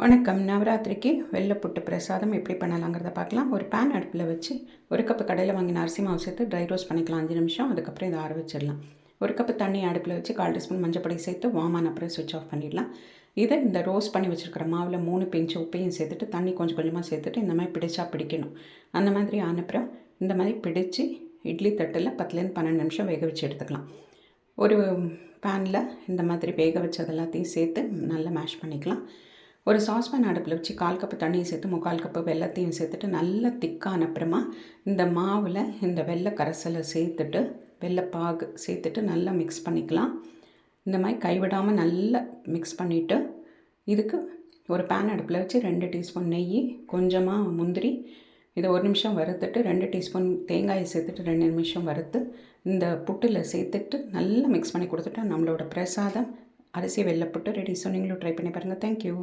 வணக்கம். நவராத்திரிக்கு வெள்ளை புட்டு பிரசாதம் எப்படி பண்ணலாங்கிறத பார்க்கலாம். ஒரு பேன் அடுப்பில் வச்சு ஒரு கப்பு கடையில் வாங்கின அரிசி மாவு சேர்த்து ட்ரை ரோஸ்ட் பண்ணிக்கலாம். அஞ்சு நிமிஷம். அதுக்கப்புறம் இதை ஆற வச்சிடலாம். ஒரு கப்பு தண்ணி அடுப்பில் வச்சு கால் டீஸ்பூன் மஞ்சப்பொடி சேர்த்து வாமான அப்புறம் சுவிட்ச் ஆஃப் பண்ணிடலாம். இதை இந்த ரோஸ்ட் பண்ணி வச்சுருக்கிற மாவில் மூணு பிஞ்சு உப்பையும் சேர்த்துட்டு தண்ணி கொஞ்சம் கொஞ்சமாக சேர்த்துட்டு இந்த மாதிரி பிடிச்சா பிடிக்கணும். அந்த மாதிரி ஆனப்புறம் இந்த மாதிரி பிடிச்சி இட்லி தட்டில் பத்துலேருந்து பன்னெண்டு நிமிஷம் வேக வச்சு எடுத்துக்கலாம். ஒரு பேனில் இந்த மாதிரி வேக வச்சது எல்லாத்தையும் சேர்த்து நல்லா மேஷ் பண்ணிக்கலாம். ஒரு சாஸ்பேன் அடுப்பில் வச்சு கால் கப்பு தண்ணியை சேர்த்து முக்கால் கப்பு வெள்ளத்தையும் சேர்த்துட்டு நல்லா திக்கான அப்புறமா இந்த மாவில் இந்த வெள்ளை கரைசலை சேர்த்துட்டு வெள்ளைப்பாகு சேர்த்துட்டு நல்லா மிக்ஸ் பண்ணிக்கலாம். இந்த மாதிரி கைவிடாமல் நல்லா மிக்ஸ் பண்ணிவிட்டு இதுக்கு ஒரு பேன் அடுப்பில் வச்சு ரெண்டு டீஸ்பூன் நெய் கொஞ்சமாக முந்திரி இதை ஒரு நிமிஷம் வறுத்துட்டு ரெண்டு டீஸ்பூன் தேங்காயை சேர்த்துட்டு ரெண்டு நிமிஷம் வறுத்து இந்த புட்டில் சேர்த்துட்டு நல்லா மிக்ஸ் பண்ணி கொடுத்துட்டா நம்மளோட பிரசாதம் அரிசி வெள்ளை புட்டு ரெடி ஸோ நீங்களும் ட்ரை பண்ணி பாருங்கள் தேங்க்யூ